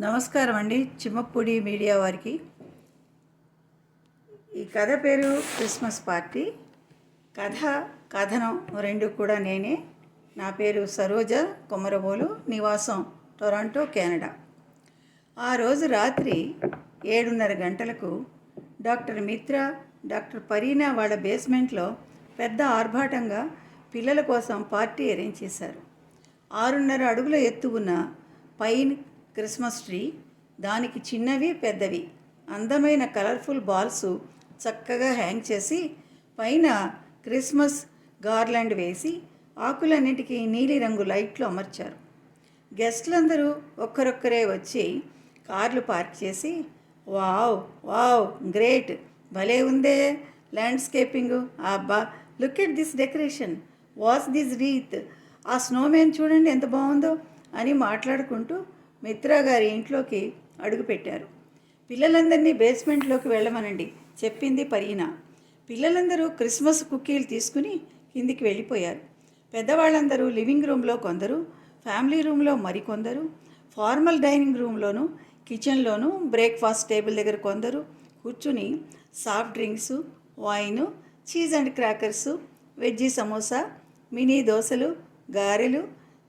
నమస్కారం అండి. చిమ్మప్పూడి మీడియా వారికి. ఈ కథ పేరు క్రిస్మస్ పార్టీ. కథ కథనం రెండు కూడా నేనే. నా పేరు సరోజ కొమరబోలు నివాసం టొరాంటో కెనడా. ఆ రోజు రాత్రి ఏడున్నర గంటలకు డాక్టర్ మిత్ర డాక్టర్ పరీనా వాళ్ళ బేస్మెంట్లో పెద్ద ఆర్భాటంగా పిల్లల కోసం పార్టీ అరేంజ్ చేశారు. ఆరున్నర అడుగుల ఎత్తు ఉన్న పైన్ క్రిస్మస్ ట్రీ. దానికి చిన్నవి పెద్దవి. అందమైన కలర్ఫుల్ బాల్స్ చక్కగా హ్యాంగ్ చేసి పైన క్రిస్మస్ గార్లాండ్ వేసి ఆకులన్నిటికీ నీలిరంగు లైట్లు అమర్చారు. గెస్టులందరూ ఒక్కరొక్కరే వచ్చి కార్లు పార్క్ చేసి వావ్ వావ్ గ్రేట్! భలే ఉందే ల్యాండ్స్కేపింగ్! అబ్బా look at this decoration! Was this wreath! ఆ స్నోమ్యాన్ చూడండి ఎంత బాగుందో అని మాట్లాడుకుంటూ మిత్రా గారి ఇంట్లోకి అడుగుపెట్టారు. పిల్లలందరినీ బేస్మెంట్లోకి వెళ్ళమనండి చెప్పింది పరీనా. పిల్లలందరూ క్రిస్మస్ కుక్కీలు తీసుకుని కిందికి వెళ్ళిపోయారు. పెద్దవాళ్ళందరూ లివింగ్ రూమ్లో కొందరు ఫ్యామిలీ రూమ్లో మరికొందరు ఫార్మల్ డైనింగ్ రూమ్లోను కిచెన్లోను బ్రేక్ఫాస్ట్ టేబుల్ దగ్గర కొందరు కూర్చుని soft drinks wine cheese and crackers veggie samosa mini దోశలు గారెలు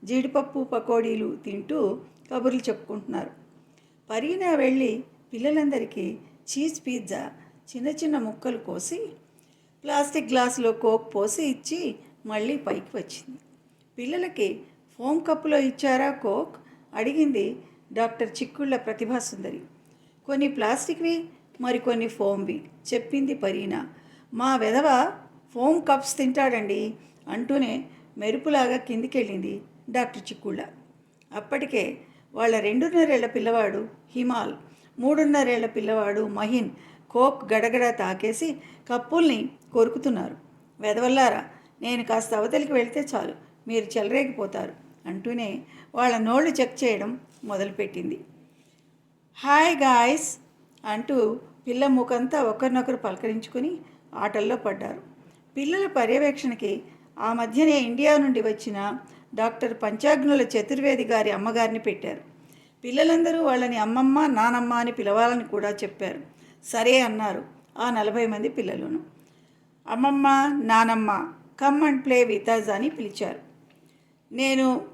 జీడిపప్పు పకోడీలు తింటూ కబుర్లు చెప్పుకుంటున్నారు. పరీనా వెళ్ళి పిల్లలందరికీ చీజ్ పిజ్జా చిన్న చిన్న ముక్కలు కోసి ప్లాస్టిక్ గ్లాసులో కోక్ పోసి ఇచ్చి మళ్ళీ పైకి వచ్చింది. పిల్లలకి ఫోమ్ కప్పులో ఇచ్చారా కోక్? అడిగింది డాక్టర్ చిక్కుళ్ళ ప్రతిభా సుందరి. కొన్ని ప్లాస్టిక్వి మరికొన్ని ఫోమ్వి చెప్పింది పరీనా. మా వెధవ ఫోమ్ కప్స్ తింటాడండి అంటూనే మెరుపులాగా కిందికెళ్ళింది డాక్టర్ చిక్కుళ్ళ. అప్పటికే వాళ్ళ రెండున్నరేళ్ళ పిల్లవాడు హిమాల్ మూడున్నరేళ్ళ పిల్లవాడు మహిన్ కోక్ గడగడ తాకేసి కప్పుల్ని కొరుకుతున్నారు. వెదవల్లారా నేను కాస్త అవతలికి వెళ్తే చాలు మీరు చెలరేగిపోతారు అంటూనే వాళ్ళ నోళ్ళు చెక్ చేయడం మొదలుపెట్టింది. హాయ్ గాయస్ అంటూ పిల్ల ముఖంతా ఒకరినొకరు పలకరించుకుని ఆటల్లో పడ్డారు. పిల్లల పర్యవేక్షణకి ఆ మధ్యనే ఇండియా నుండి వచ్చిన డాక్టర్ పంచాగ్నుల చతుర్వేది గారి అమ్మగారిని పెట్టారు. పిల్లలందరూ వాళ్ళని అమ్మమ్మ నానమ్మ అని పిలవాలని కూడా చెప్పారు. సరే అన్నారు ఆ నలభై మంది పిల్లలను. అమ్మమ్మ నానమ్మ కమ్ అండ్ ప్లే వితాజ్ అని పిలిచారు. నేను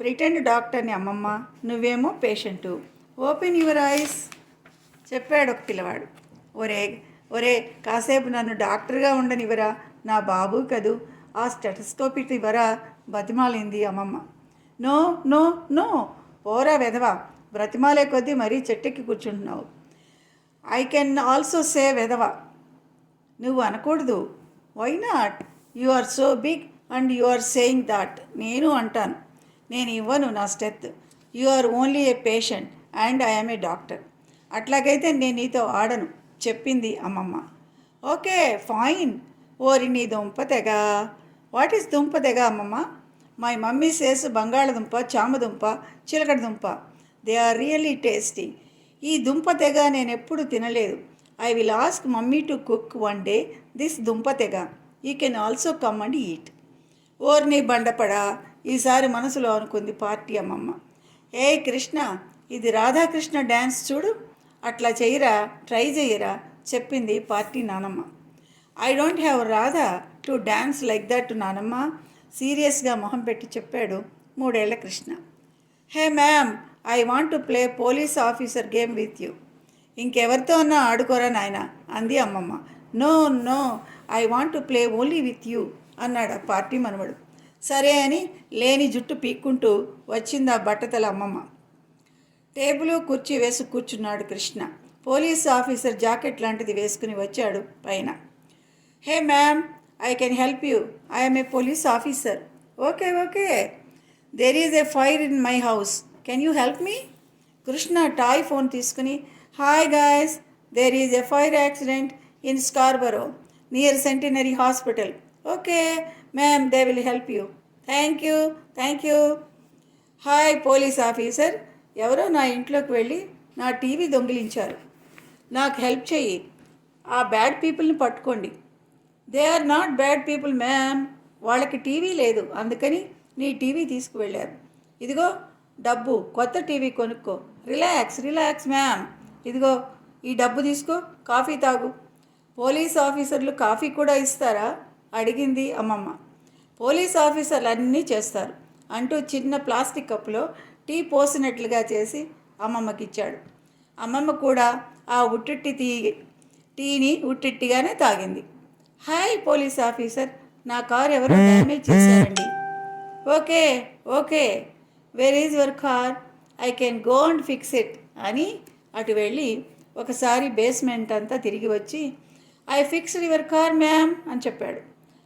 ప్రిటెండ్ డాక్టర్ని అమ్మమ్మ నువ్వేమో పేషెంటు. ఓపెన్ యువర్ ఐస్ చెప్పాడు ఒక పిల్లవాడు. ఒరే ఒరే కాసేపు నన్ను డాక్టర్గా ఉండనివ్వరా? నా బాబు కదూ ఆ స్టెటస్కోప్ ఇటు ఇవ్వరా? బతిమాలింది అమ్మమ్మ. నో నో నో పోరా వెధవా బ్రతిమాలే కొద్దీ మరీ చెట్టెక్కి కూర్చుంటున్నావు. ఐ కెన్ ఆల్సో సే వెధవా నువ్వు అనకూడదు. Why not you are so big and you are saying that నేను అంటాను. నేను ఇవ్వను నా steth you are only a patient and I'm a doctor అట్లాగైతే నేను నీతో ఆడను చెప్పింది అమ్మమ్మ. ఓకే ఫైన్ ఓరి నీ దుంప తెగ. వాట్ ఈస్ దుంప తెగ అమ్మమ్మ? మై మమ్మీ సేస్ బంగాళదుంప చామదుంప చిలకడ దుంప దే ఆర్ రియల్లీ టేస్టీ. ఈ దుంప తెగ నేను ఎప్పుడు తినలేదు. I will ask mummy to cook one day this దుంప తెగ. You can also come and eat. ఓర్ని బండపడా? ఈసారి మనసులో అనుకుంది పార్టీ అమ్మమ్మ. ఏ కృష్ణ ఇది రాధాకృష్ణ డ్యాన్స్ చూడు. అట్లా చెయ్యరా? ట్రై చెయ్యరా? చెప్పింది పార్టీ నానమ్మ. I don't have Radha. To dance like that నానమ్మ సీరియస్గా మొహం పెట్టి చెప్పాడు మూడేళ్ళ Krishna. Hey ma'am I want to play police officer game with you ఇంకెవరితో అన్నా ఆడుకోరా నాయన? అంది అమ్మమ్మ. No no I want to play only with you అన్నాడు ఆ పార్టీ మనవడు. సరే అని లేని జుట్టు పీక్కుంటూ వచ్చింది ఆ బట్టతల అమ్మమ్మ. టేబుల్ కుర్చీ వేసి కూర్చున్నాడు కృష్ణ. పోలీస్ ఆఫీసర్ జాకెట్ లాంటిది వేసుకుని వచ్చాడు పైన. Hey ma'am I can help you I'm a police officer okay okay there is a fire in my house can you help me Krishna toy phone తీసుకుని hi guys there is a fire accident in Scarborough near centenary hospital okay ma'am they will help you thank you thank you hi police officer ఎవరో నా ఇంట్లోకి వెళ్ళి నా TV దొంగిలించారు. నాకు help చెయ్యి. ఆ bad పీపుల్ని పట్టుకోండి. They are not bad people ma'am వాళ్ళకి టీవీ లేదు. అందుకని నీ టీవీ తీసుకువెళ్ళారు. ఇదిగో డబ్బు కొత్త టీవీ కొనుక్కో. రిలాక్స్ రిలాక్స్ మ్యామ్ ఇదిగో ఈ డబ్బు తీసుకో కాఫీ తాగు. పోలీస్ ఆఫీసర్లు కాఫీ కూడా ఇస్తారా? అడిగింది అమ్మమ్మ. పోలీస్ ఆఫీసర్లు అన్నీ చేస్తారు. అంటూ చిన్న ప్లాస్టిక్ కప్పులో టీ పోసినట్లుగా చేసి అమ్మమ్మకి ఇచ్చాడు అమ్మమ్మ కూడా ఆ ఉట్టిట్టి టీ టీని ఉట్టిట్టిగానే తాగింది. Hi police officer. నా కార్ ఎవరో డ్యామేజ్ చేశారండి. Okay okay. Where is your car I can go and fix it అని అటు వెళ్ళి ఒకసారి బేస్మెంట్ అంతా తిరిగి వచ్చి I fixed your car ma'am అని చెప్పాడు.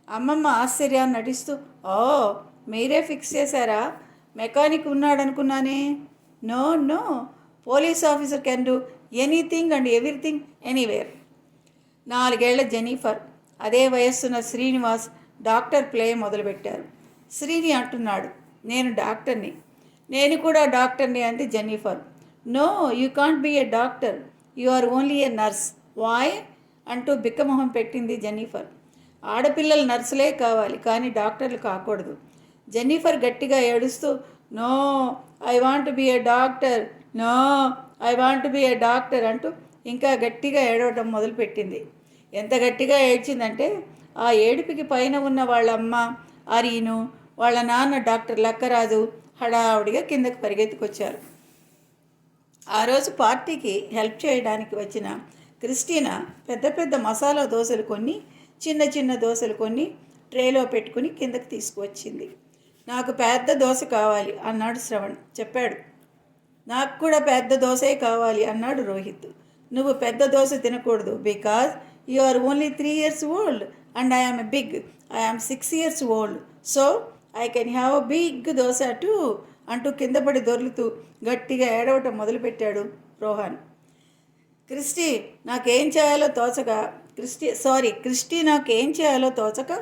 అమ్మమ్మ ఆశ్చర్యాన్ని నటిస్తూ ఓ మీరే ఫిక్స్ చేశారా? Mechanic ఉన్నాడనుకున్నానే. No no police officer can do anything and everything anywhere నాలుగేళ్ళ జెనీఫర్ అదే వయస్సున్న శ్రీనివాస్ డాక్టర్ ప్లే మొదలుపెట్టారు. శ్రీని అంటున్నాడు నేను డాక్టర్ని. నేను కూడా డాక్టర్ని అంది Jennifer. No you can't be a doctor. You are only a nurse. వాయ్ అంటూ బిక్కమొహం పెట్టింది జెన్నిఫర్. ఆడపిల్లలు నర్సులే కావాలి కానీ డాక్టర్లు కాకూడదు. జెన్నిఫర్ గట్టిగా ఏడుస్తూ no I want be a doctor. No I want be a doctor. అంటూ ఇంకా గట్టిగా ఏడవటం మొదలుపెట్టింది. ఎంత గట్టిగా ఏడ్చిందంటే ఆ ఏడుపుకి పైన ఉన్న వాళ్ళ అమ్మ అరీను వాళ్ళ నాన్న డాక్టర్ లక్కరాజు హడావుడిగా కిందకు పరిగెత్తుకొచ్చారు. ఆ రోజు పార్టీకి హెల్ప్ చేయడానికి వచ్చిన క్రిస్టీనా పెద్ద పెద్ద మసాలా దోశలు కొన్ని చిన్న చిన్న దోశలు కొన్ని ట్రేలో పెట్టుకుని కిందకు తీసుకువచ్చింది. నాకు పెద్ద దోశ కావాలి అన్నాడు శ్రవణ్. చెప్పాడు. నాకు కూడా పెద్ద దోశే కావాలి అన్నాడు రోహిత్. నువ్వు పెద్ద దోశ తినకూడదు because you are only three years old and I am a big I am six years old so I can have a big dosa too అంటూ కింద పడి దొర్లుతూ గట్టిగా ఏడవటం మొదలుపెట్టాడు రోహన్. క్రిస్టి నాకేం చేయాలో తోచక క్రిస్టి సారీ క్రిస్టి నాకేం చేయాలో తోచక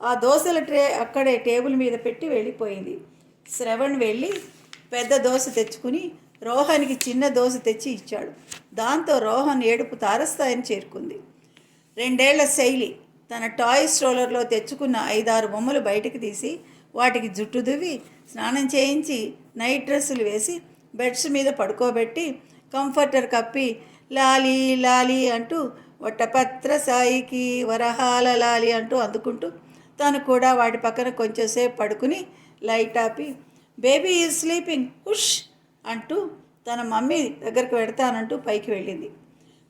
ఆ దోశల ట్రే అక్కడే టేబుల్ మీద పెట్టి వెళ్ళిపోయింది. శ్రవణ్ వెళ్ళి పెద్ద దోశ తెచ్చుకుని రోహన్కి చిన్న దోశ తెచ్చి ఇచ్చాడు. దాంతో రోహన్ ఏడుపు తారస్థాయిని చేరుకుంది. రెండేళ్ళ శైలి. తన టాయ్ స్ట్రోలర్లో తెచ్చుకున్న ఐదారు బొమ్మలు బయటకు తీసి వాటికి జుట్టు దువ్వి స్నానం చేయించి నైట్ డ్రెస్సులు వేసి బెడ్స్ మీద పడుకోబెట్టి కంఫర్టర్ కప్పి లాలి లాలి అంటూ వట్టపత్ర సాయికి వరహాల లాలి అంటూ అందుకుంటూ తను కూడా వాటి పక్కన కొంచెంసేపు పడుకుని లైట్ ఆపి బేబీ ఈజ్ స్లీపింగ్ హుష్ అంటూ తన మమ్మీ దగ్గరికి పెడతానంటూ పైకి వెళ్ళింది.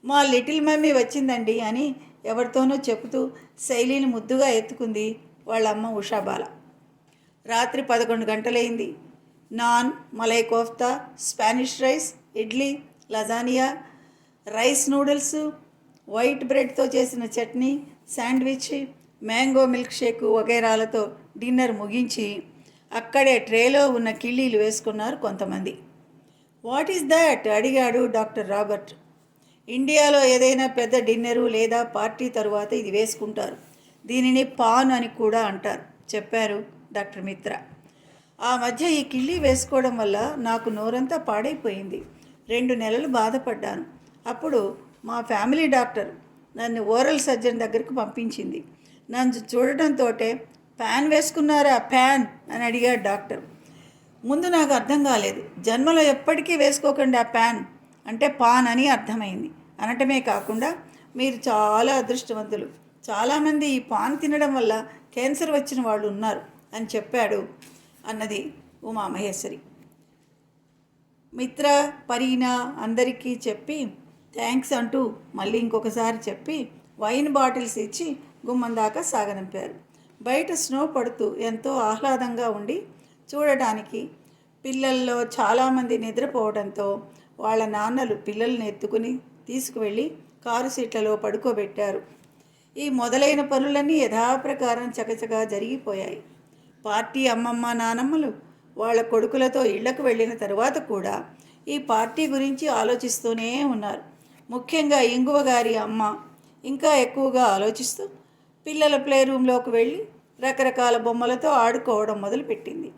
మా లిటిల్ మమ్మీ వచ్చిందండి అని ఎవరితోనో చెబుతూ శైలిని ముద్దుగా ఎత్తుకుంది వాళ్ళ అమ్మ ఉషాబాల. రాత్రి పదకొండు గంటలైంది. Naan malai kofta Spanish rice idli lasagna rice noodles white బ్రెడ్తో చేసిన chutney sandwich mango milk shake వగైరాలతో dinner ముగించి అక్కడే ట్రేలో ఉన్న కిళ్ళీలు వేసుకున్నారు కొంతమంది. What is that? అడిగాడు డాక్టర్ రాబర్ట్. ఇండియాలో ఏదైనా పెద్ద డిన్నరు లేదా పార్టీ తరువాత ఇది వేసుకుంటారు. దీనిని పాన్ అని కూడా అంటారు. చెప్పారు డాక్టర్ మిత్ర. ఆ మధ్య ఈ కిళ్ళీ వేసుకోవడం వల్ల నాకు నోరంతా పాడైపోయింది. రెండు నెలలు బాధపడ్డాను. అప్పుడు మా ఫ్యామిలీ డాక్టర్ నన్ను ఓరల్ సర్జన్ దగ్గరకు పంపించింది. నన్ను చూడటంతో ప్యాన్ వేసుకున్నారా ప్యాన్ అని అడిగాడు డాక్టర్. ముందు నాకు అర్థం కాలేదు. జన్మలో ఎప్పటికీ వేసుకోకండి ఆ ప్యాన్. అంటే పాన్ అని అర్థమైంది. అనటమే కాకుండా మీరు చాలా అదృష్టవంతులు. చాలామంది ఈ పాన్ తినడం వల్ల క్యాన్సర్ వచ్చిన వాళ్ళు ఉన్నారు అని చెప్పాడు అన్నది ఉమామహేశ్వరి. మిత్ర పరీనా అందరికీ చెప్పి థ్యాంక్స్ అంటూ మళ్ళీ ఇంకొకసారి చెప్పి వైన్ బాటిల్స్ ఇచ్చి గుమ్మం దాకా సాగనంపారు. బయట స్నో పడుతూ ఎంతో ఆహ్లాదంగా ఉండి చూడటానికి పిల్లల్లో చాలామంది నిద్రపోవడంతో వాళ్ళ నాన్నలు పిల్లల్ని ఎత్తుకుని తీసుకువెళ్ళి కారు సీట్లలో పడుకోబెట్టారు. ఈ మొదలైన పనులన్నీ యథాప్రకారం చకచకా జరిగిపోయాయి. పార్టీ అమ్మమ్మ నానమ్మలు వాళ్ళ కొడుకులతో ఇళ్ళకు వెళ్ళిన తర్వాత కూడా ఈ పార్టీ గురించి ఆలోచిస్తూనే ఉన్నారు. ముఖ్యంగా ఇంగువ గారి అమ్మ ఇంకా ఎక్కువగా ఆలోచిస్తూ పిల్లల ప్లే రూమ్లోకి వెళ్ళి రకరకాల బొమ్మలతో ఆడుకోవడం మొదలుపెట్టింది.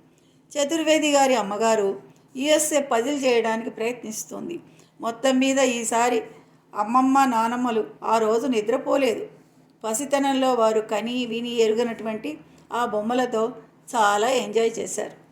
చతుర్వేది గారి అమ్మగారు యుఎస్ఏ పజిల్ చేయడానికి ప్రయత్నిస్తుంది. మొత్తం మీద ఈసారి అమ్మమ్మ నానమ్మలు ఆ రోజు నిద్రపోలేదు. పసితనంలో వారు కని విని ఎరుగనటువంటి ఆ బొమ్మలతో చాలా ఎంజాయ్ చేశారు.